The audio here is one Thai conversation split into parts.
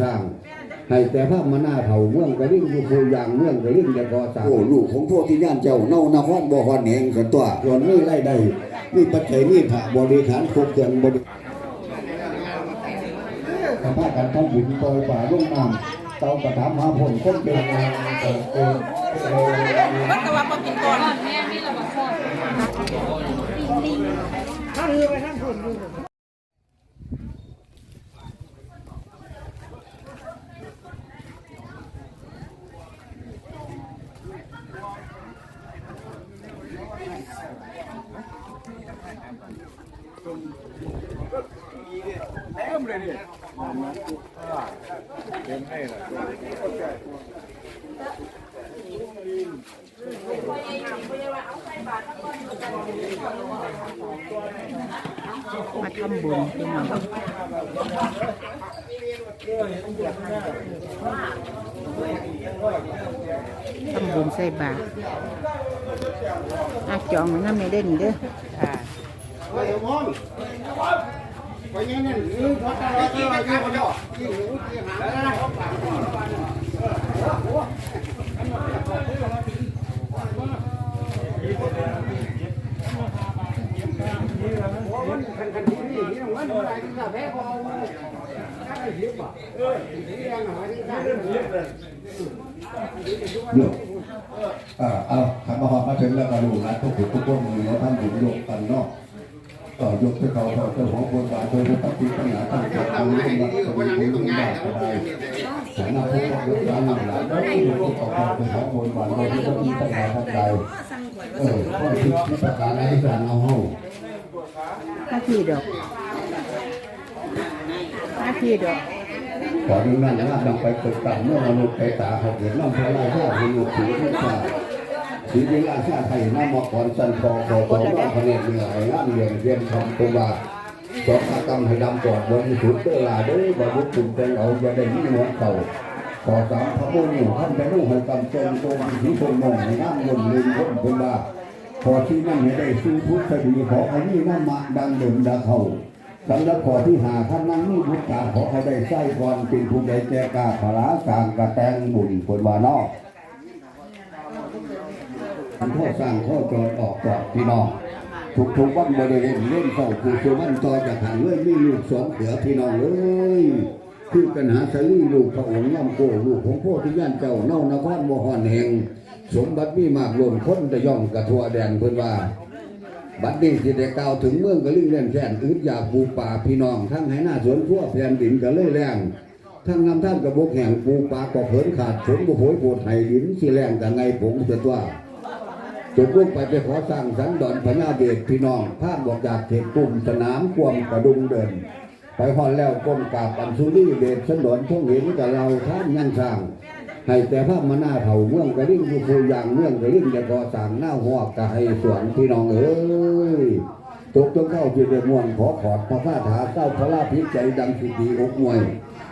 สร้างให้แต่ภาพมาหน้าเถ่าเมืองกระลิ่งอยู่คูยางเมืองกระลิ่งจะก่อสร้างโอ้ลูกของพวกที่ย่านเจ้าเน่านครบ่ฮอนแหงสันตัวส่วนนี้ไล่ได้มีปัจจัยมีผ่าบริขารครบเครื่องบริสภาพการทำบุญปล่อยป่าลุ่มน้ำเตากระถามหาผลคนเป็นงานเออเออเออมันก็ว่าบ่กินก่อนแม่นี่เราบอกชอบ มาทำบุญพี่น้องทำบุญใส่บาตรอาจองไว้น้ำในเด่นเด้อ ค่ะโยกเอ่อเอาทำมาหอมมาถึงแล้วก็ลูกหลานทุกคนทุกคนมือเราทำบุญโยกกันเนาะ ก็ยกให้เขาเขาเจ้าของบนบาทโดยปฏิปัญญาตั้งใจเอารื่องวัดเป็นบุญบุญบาทอะไรฐานะพวกยกร้านหลังหลานได้ยกเขาเขาเป็นของบนบาทโดยปฏิปัญญาทั้งใดเออข้อคิดที่ประการในการเอาเฮาหน้าที่ดอกหน้าที่ดอกขอนี้นั่นนะนำไปเกิดกันเมื่อมนุษย์ไปตาเขาเห็นน้ำพระราชาเป็นลูกถือที่ชา สีวิลาชาไทยน้ำมอกรสันทองขอขอว่าพระเนตรเหนื่อยน้ำเหลี้ยงเรียนทำตัวาสองอากรรมให้ดำปอดบริสุทธิ์เตลาเด้อบรรลุจุดเป็นเอาอย่าได้มีหัวเก่าขอสามพระโมนิวท่านไปนู่ให้กำจนตัวมันผีทรงมองในน้ำยนต์ลืมพ้นเป็นบาขอที่นั่นให้ได้สู้ทุกข์คดีขอให้นี่น้ำมาดังเดิมดาเขาสำหรับขอที่หาท่านนั้นนี่บุตรกาขอให้ได้ไส้ก่อนเป็นผู้ใดแจกาขลากลางกระแตงบุญคนวานอก ท่านพ่อสร้างข้อจอดออกจากพี่น้องทุกทุกวันบริเวณเล่นเข้าคือคือวันต่อจากหันเลยมีลูกสองเสือพี่น้องเลยคือปัญหาสลีลูกพระองค์ย่ำโกลูกของพ่อที่ย่านเจ้าเน่านครบ่ฮอนแห่งสมบัติมีมากล้นคนจะย่องกระทัวแดนเพิ่นว่า บัดนี้สิได้กล่าวถึงเมืองกระลิ่งเล่นแค่นอึดอยากปูป่าพี่น้องทั้งให้หน้าสวนทั่วแผ่นดินก็เลยแรงทั้งนำท่านกระบกแห่งปูป่าก็เผินขาดฝนบ่โหยโพดไห้ดินสิแรงกันไงผมจะตัว จบลงไปไปขอสร้างสันดอนพญาเดชพี่น้องภาพบอกจากเขตกลุ่มสนามควมกระดุมเดิน ไปฮอนแล้วก้มกราบอันสุรี่เดชสันดอนท่องเห็นกับเราท่านยังสร้าง ให้แต่ภาพมาหน้าเถ่าเมืองกระลิ่งอยู่คูยางเมืองกระลิ่งจะก่อสร้างหน้าหัวกะให้สวนพี่น้องเอ้ยตกจงเข้าจีเดมวนขอขอดพระคาถาเจ้าพระราพิใจดังสิดีอกมวย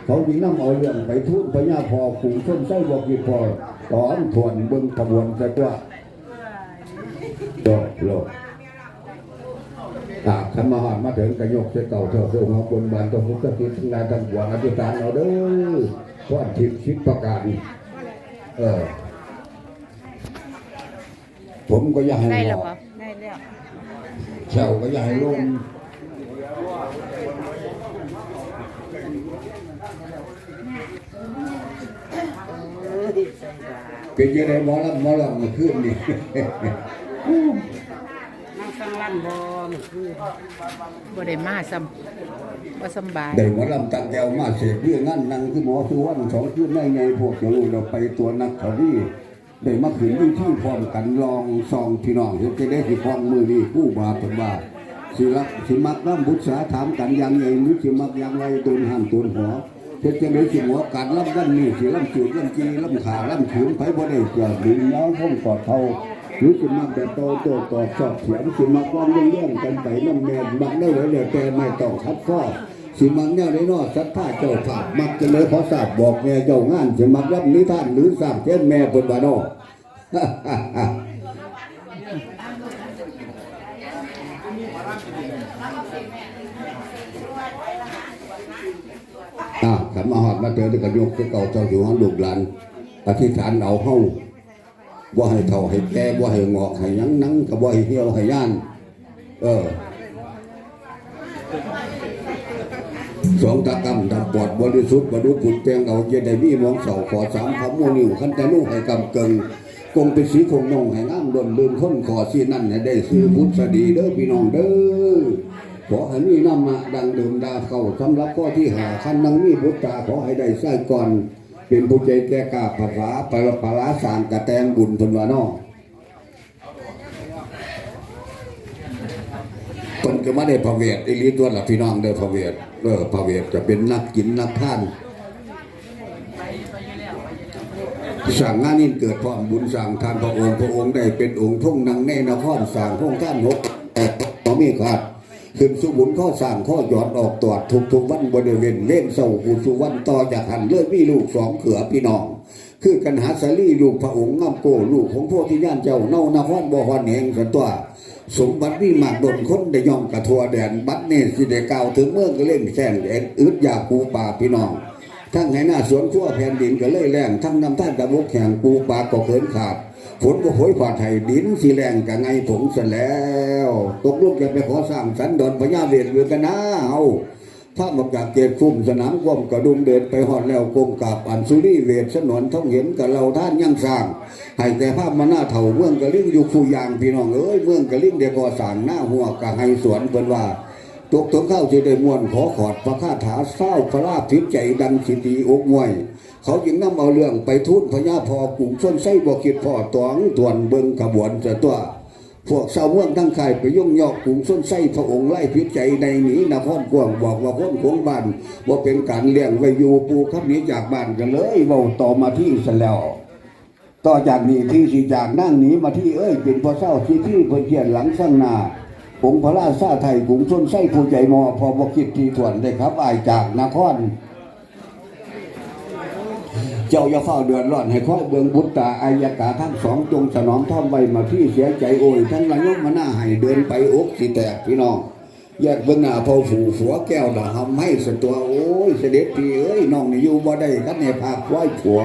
เขาดีน้ำเอาเรื่องไปทุ่นพญาพอขุงส้นไส้บอกกีพอตอนทวนเบิ้งขบวนซะว่า โดดโลดตากขันมาหามาถึงกระยกเสเก่าเถอะเรื่องของบนบานตัวพุทธทิศทั้งนายทั้งหวงอธิษฐานเอาเด้อก้อนทิพย์ชิดประการเออ ผมก็อยากให้ได้หแล้วมบ่อได้แล้วเชาก็อยากให้ลงเป็นยังไงหมอลำหมอลำมาขึ้นนี่ นั่งฟังลั่นบ่มื้อคืนบ่ได้มาซ้ำบ่สำบายได้หมอลำตัดแก้วมาเสียเรื่องงั้นนั่งคือหมอสุวรรณสองขึ้นได้ไงพวกจะรู้เราไปตัวนักเขาดีได้มาขืนที่ที่พร้อมกันลองซองพี่น้องเห็นจะได้สิพร้อมมือนี่ผู้บาเป็นว่าสิรักสิมักน้ำบุษราถามกันยังไงหรือสิมักยังไรตูนหันตูนหัวเพื่อจะได้สิหัวการล่ำกันนี่สิล่ำจูดล่ำจีล่ำขาล่ำขืนไปบ่ได้เกิดดินน้องพ้องกอดเท่า หรือสิมักแต่โตโตต่อสอบเสียงสิมักความเรื่องเรื่องกันไปน้ำแมนมักได้เลยเลยแต่ไม่ต้องคัดข้อสิมักแนวในนอสัทธาเจ้าผาดมักจะเลยขอทราบบอกแม่เจ้างานสิมักรับนิทานหรือสร้างเช่นแม่เปิดบานอเอ่าขันมาหอดมาเจอที่กระยกที่เก่าเจ้าอยู่ห้องลูกหลานอธิษฐานเอาเฮา ว่าให้เท่าให้แก่ว่าให้งอกให้ยังนังกับว่าให้เหี่ยวให้ย่าน เออสองตะกำดับปอดบริสุทธิ์บรรลุผุดแปลงเอาเจได้มีมองเสาขอสามคำโมนิวขันแต่ลูกให้กำเกิงคงเป็นสีคงนองให้น้ำดนลืมค้นขอสีนั่นให้ได้ซื้อพุทธดีเด้อพี่น้องเด้อขอให้มีน้ำมาดังเดื่มดาเข้าสำหรับข้อที่หาคันนังมีบุตรตาขอให้ได้ไส้ก่อน เป็นผู้ใจแก่กล้าภาษาปลาปลาสารกระแตงบุญพนวานอเพิ่นก็ม่ได้พระเวทอีหลีตัวละพี่น้องเด้อพระเวทเออพระเวทจะเป็นนักกินนักท่านสั่งงานนี้เกิดพร้อมบุญสั่งทานพระองค์พระองค์ได้เป็นองค์ท่งนางในนครสั่งท่งท่านหกแต่อมีขาด ขึ้นสุบุญข้อสั่งข้อหยอดออกตรวจทุกทุกวันบริเวณเล่นเศร้าหูสุวรรณต่อจากหันเลือดมีลูกสองเขือพี่น้อง คือกันหาสาลีลูกพระองค์งามโกลูกของพวกที่ย่านเจ้าเน่านครบ่ฮอนแหงสันตัวสมบัติมีมากดนคนได้ย่องกระทัวแดนบัดเนสิได้กล่าวถึงเมื่อก็เล่นแค่นแดนอึดอยากปูป่าพี่น้อง ทั้งไหหน้าสวนทั่วแผ่นดินก็เลยแรงทั้งน้ำท่านดำบกแห่งปูปลาก็เขินขาด ฝนก็โหยผ่าไทยดินสีแรงกับไงผงเสร็จแล้ว ตกลูกจะไปขอสร้างสันดอนพญาเวทเวกันนะเอาพระมกจากเกตคุ้มสนามก้มกระดุมเดินไปหอดแล้วกงกับอันสุรีเวทสนวนท่องเห็นกับเราท่านยังสร้างให้แต่ภาพมาหน้าเถ่าเมืองกะลิ่งอยู่คู่ยางพี่น้องเอ้ยเมืองกะลิ่งเดียก็สร้างหน้าหัวกะให้สวนเพิ่นว่า ตกถึงเข้าที่ได้มวนขอขอดพระคาถาเศร้าพระราชทิพใจดังสิตีอกมวย เขาจึงนำเอาเรื่องไปทูตพญาพอกลุ่มส้นไส้บอกคิดพ่อตวงตวนเบิงขบวนจะตัว พวกชาวเมืองทั้งไข่ไปย่งยอกกลุ่มส้นไส้พระองค์ไล่พิษใจในหนีนครกวางบอกว่าคนของบ้านว่าเป็นการเลี้ยงไว้อยู่ปูขับนี้จากบ้านกันเลยเว้าต่อมาที่สแล้วต่อจากนี้ที่สิจากนั่งหนีมาที่เอ้ยเป็นพอเศร้าที่ที่เพิ่นเขียนหลังสร้างนา องพระราชาไทยกรุงชนไส้ผู้ใจมอพอบคิดทีถวนได้ครับอายจากนคร เจ้าอย่าเฝ้าเดือดร้อนให้คอเบืองบุตตาอายกาทั้งสองจงสนองท่อมไว้มาที่เสียใจโอยทั้งระยกมาหน้าให้เดินไปอกสิแตกพี่น้องแยกเบื้องหน้าพอผูหัวแก้วดาทำให้สนตัวโอ้ยเสด็จพี่เอ้ยน้องนี่อยู่บ่ได้คันในภาคไหวผัว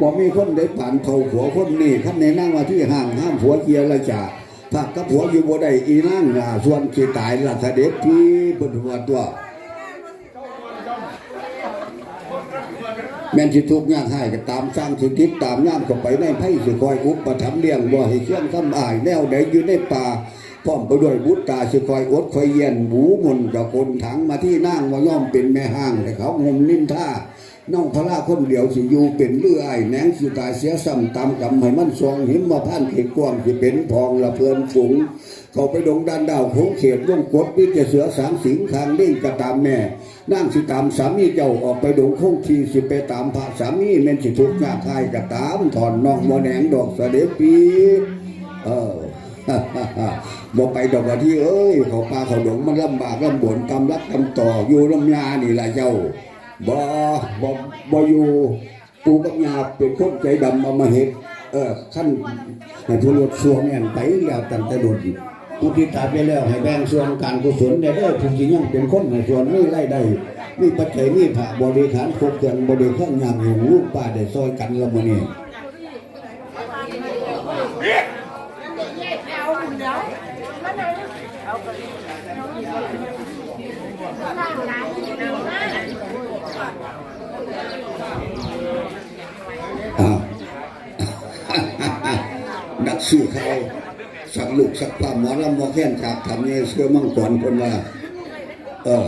บ่มีคนได้ผ่านเขาผัวคนนี่คันในนั่งมาที่ห่างห้ามผัวเกียร์ละจ่า ภาคกับผัวอยู่บ่ได้อีนั่งล่ะส่วนสิตายละเสด็จพี่เพิ่นว่าตัวแม่นสิทุกข์ยากให้ก็ตามสร้างสิทิศตามย่ามเข้าไปในไผ่สิคอยอุปถัมภ์เลี้ยงบ่ให้เชื่องคำอายแนวใดอยู่ในป่าพร้อมไปด้วยบุตรตาสิคอยอดคอยเย็นหมูมุนกับคนถังมาที่นั่งว่าย่อมเป็นแม่ห้างให้เขางมนินท่า น้องพระราคนเดียวสิอยู่เป็นเลื่อยแหนงสิตายเสียซ้ำตามกรรมให้มันสวงหิมมาพันเขตกว้างสิเป็นพองละเพลินฝูง เขาไปดงดันดาวโขงเขตวงกดวิจะเสือสามสิงคางเล่งกระตามแม่นั่งสิตามสามีเจ้าออกไปดงโคงทีสิไปตามพระสามีแม่นสิทุกข์ยากคายกระตามถอนน้องมอแหนงดอกเสด็จปีเออบอกไปดอกว่าที่เอ้ยเขาปลาเขาดงมันลำบากลำบนกำลักกำต่ออยู่ลำยานี่ละเจ้า บ่บ่บ่อยู่ปูกับยาเป็นคนใจดำเอามาเห็ดเออขั้นให้ผู้รดสวงแอนไปแล้วตั้งแต่โดดผู้ที่ตายไปแล้วให้แบ่งส่วนการกุศลได้เด้อผู้ที่ยังเป็นคนให้ส่วนนี่ไล่ได้นี่ปัจจัยนี่ผ่าบริขารครบเครื่องบริเครื่องยามอยู่ลูกป้าได้ซอยกันละมื้อนี้ อ้าว นัก สื่อเขาสักลูกสักปลาหมอลำหมอแค้นจากทำเนี่ยเสื้อมังกรคนว่าเออ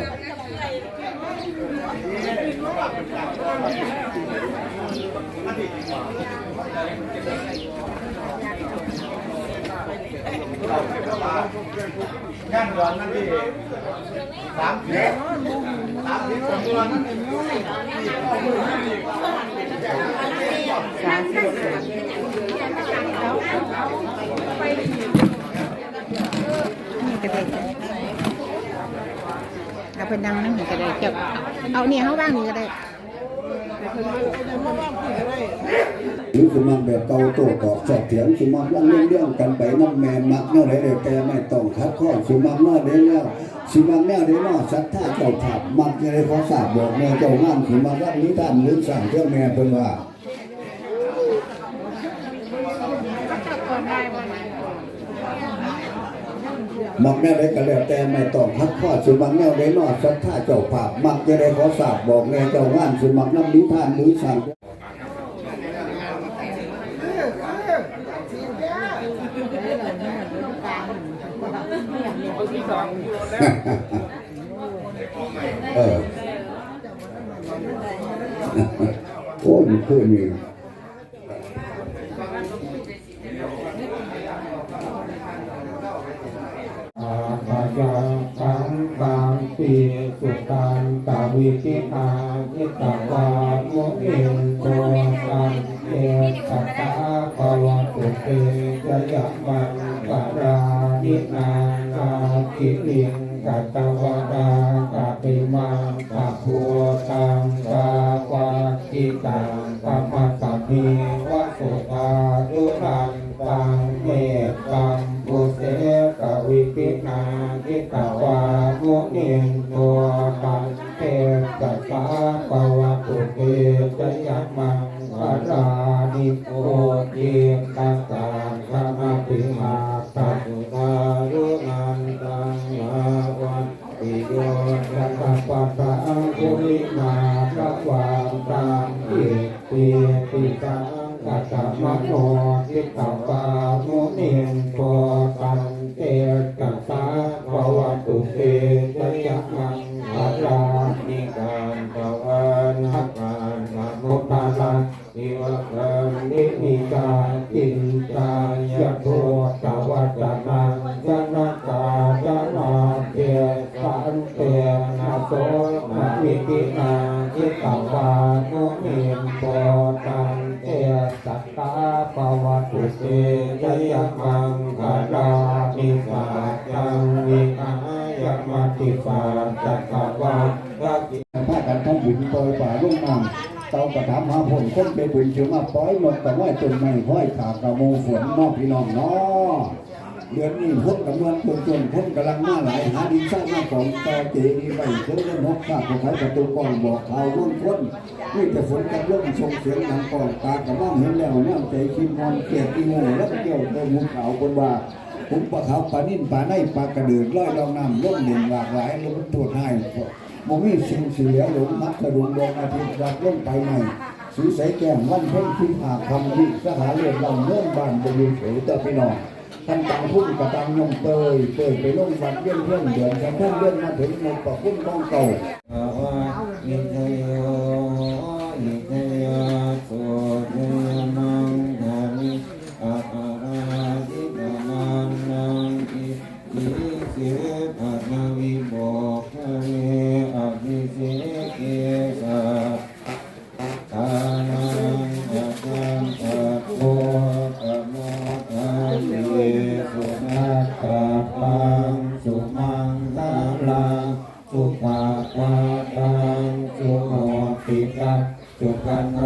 นี่ นี่ก็ได้เอาไปนั่งนั่งนี่ก็ได้เก็บเอาเนี่ยเขาว่างนี่ก็ได้หรือสมัครแบบเกาโต้ตอบสอบเถียงสมัครเรื่องเรื่องกันไปน้ำแม่มักเนาะได้แต่ไม่ต้องคัดข้อสมัครเนาะได้แล้วสมัครแนวได้นาะสัตว์ทธาเจ้าถาบมักจะได้ขอทราบบอกแม่เจ้างานสมัครว่านิทานหรือสั่งเจ้าแม่เพิ่นว่า มักแนวใดก็แล้วแต่ไม่ต้องพักข้อสุมักแนวใดนอดสัทธาเจ้าภาพมักจะได้ขอทราบบอกแน่เจ้างานสุมักน้ำนิ้วทานหรือสั่งเออโอ้ยคือนี่ กัตตมโนทิตตปาายมัติปาจักขวาทักิพากันทำบุญโดยป่าลุ่มน้ำเตากระถามหาผลคนไปบุญเชื่อมาปล่อยนกแต่ว่าต้นไม้ห้อยขากกระโมฝนนอกพี่น้องเนาะเดือนนี้พบกำลังจนจนพบกำลังมาหลายหาดินสร้างมาของต่เจดีไปเชื่อเรื่องนกข้าผู้ขายประตูกองบอกข่าวรุ่นคนนี่แต่ฝนกับลมส่งเสียงดังกองตากระว่างเห็นแล้วน้ำใจคิมมอนเกียรติโมแล้วก็เกี่ยวกับมุขขาวคนว่า ผมปลาขาวปลานิ่นปลาในปลากระเดือดร้อยลองน้ำล่มเด่นหลากหลายล้มตรวจให้บ่มีสิ่งเสียหลงมักกระดุมดวงอาทิตย์รักล่มไปใหม่สีใสแก้มวันเพ่งที่หาคำที่สหาเลือดลำเนื่องบ้านบริเฉยต่อพี่น้องท่านตังพุ่งกระตังยงเตยเตยไปลงวัดเยี่ยมเยี่ยมเดือนกันท่านเลื่อนมาถึงในประพุ่งกองเก่าภาวะอิทย นัตตะปังสุมังคลังสุภาปาตังสุโหติตังสุขันโน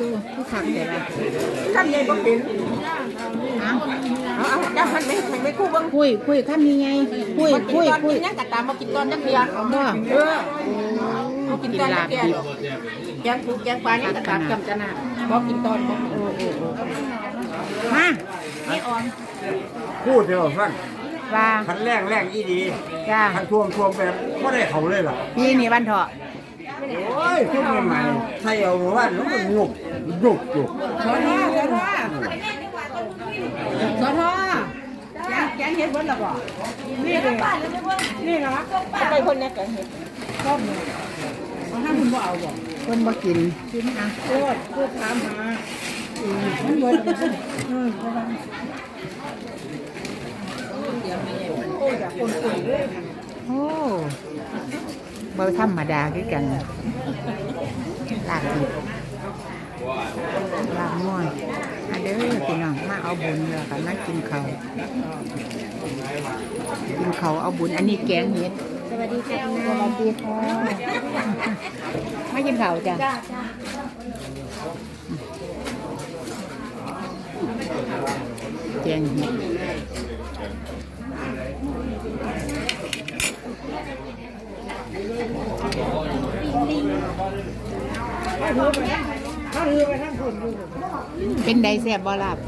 ดูผู้ขักเดี๋ยวละทำไงบ่เป็นอ้าวเอาเอาเจ้ามันไม่มันไม่คู่เบิ่งคุยคุยคำนี้ไงคุยบ่กินคุยตอนคุยกินยังกะตามมากินตอนจักเดียวบ่เออบ่กินกินตอนลาจับกเดียวดิบแกงปูแกงปลานี่กะตามจำจะน่ะบ่กินตอนบ่มาพูดเดียวสั้นว่าคันแรงแรงอีดีจ้าคันทวงทวงแบบไม่ได้เขาเลยล่ะพี่นี่วันเถาะ โอ้ยทุกใหม่ๆใส่เอาว่าแล้วมันงุบงุบอยู่สอทอสอทอสอทอแกงแกงเฮ็ดเบิ่นละบ่นี่เลยนี่เหรอไปคนนี้แกงเฮ็ดชอบเนี่ยเอาห้าคุณบ่เอาบ่คนบ่กินอะโคตรโคตรถามหาอืมมันเบิดอืมโอ้ยอยากคนคุยเลยโอ้ บ่ธรรมดาคือกันลาบดิบลาบม่วนอันเด้อพี่น้องมาเอาบุญแล้วกันมากินข้าวกินข้าวเอาบุญอันนี้แกงเห็ดสวัสดีค่ะสวัสดีค่ะมากินข้าวจ้ะจ้าจ้าแกงเห็ดถ้า เรือไปทั้งคนดูเป็นไดแซ่บบ่ลาบ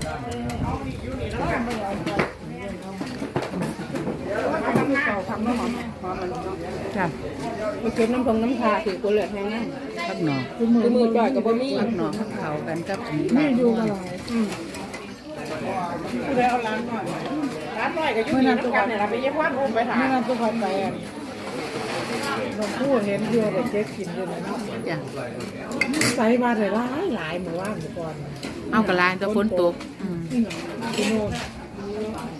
ทำเก่าทำน้ำหอมหอมมันจ้ะไปเก็บน้ำพงน้ำชาถือกูเหลือแห้งนั่นผักหนอคือมือมือจ่อยกับบ่มีผักหนอผักเขากันกับไม่ดูอร่อยอืมกูเลยเอาร้านหน่อยร้านหน่อยก็ยุ่งน้ำกันเนี่ยเราไปเย็บว่านอุ้มไปถามไม่นั่นตัวคนไป หลวงปู่เห็นเดียวแต่เจ๊กินเลยนะจ้ะใส่มาแต่หลาหลายหมู่บ้านหมู่อก่อนเอากระลานแตะฝนตกอืมกินโน่น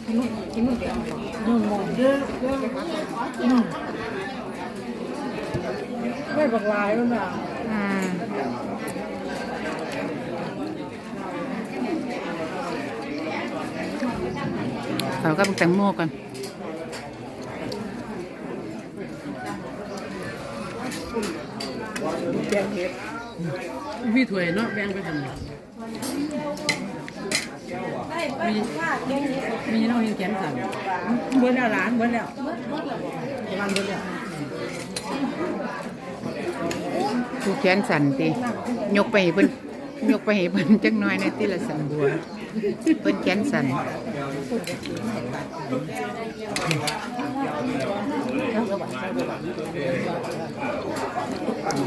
กินโน่นกินโน่นเดี๋ยวโน่นมองเยอะเยอะไม่บักลายมันอะอืมเขากับแตงโมกัน แกงเห็ดพี่ถวยเนาะแบ่งไปทำไมมีมีน้องเห็นแขนสั่นเบิ้ลแล้วร้านเบิ้ลแล้วร้านเบิ้ลแล้วผู้แขนสั่นติยกไปให้เพิ่นยกไปให้เพิ่นจักหน่อยในที่ละสันบัวเพิ่นแขนสั่น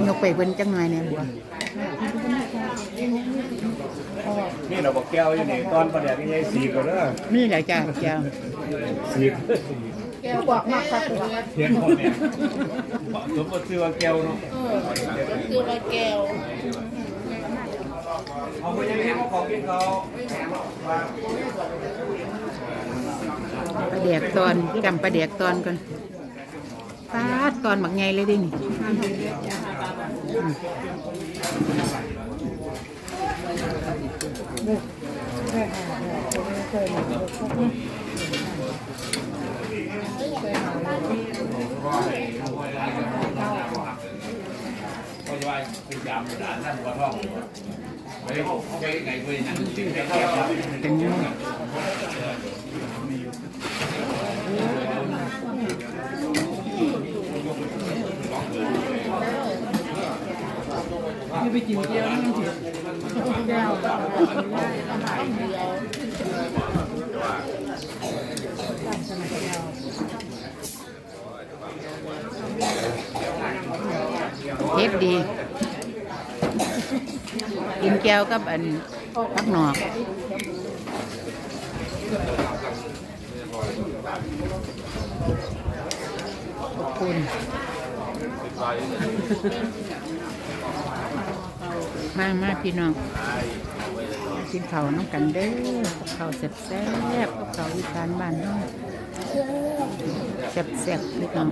ยกไปเพิ่นจักหน่อยในบัวนี่เราบอกแก้วอยู่นี่ตอนประเดี๋ยวนี้สีก็เด้อนี่แหละจ้ะเจ้าสีแกบอกมากครับเทียนคนเนี่ยสมมติซื้อว่าแก้วเนาะคือว่าแก้วเอาไปยังไงเขาของกินเขา ปลาแดกตอนจำปลาแดกตอนก่อนปลาดตอนบักไงเลยเดินี่อืมเป็นยังไง นี่ไปกินเกี๊ยวนั่นสิเทปดี กินแก้วกับอันพักหนอกขอบคุณ มามาพี่น้องกินข้าวน้องกันเด้อเข้าวแซ่บแซ่บข้าวอีสานบ้านน้องแซ่บๆพี่น้อง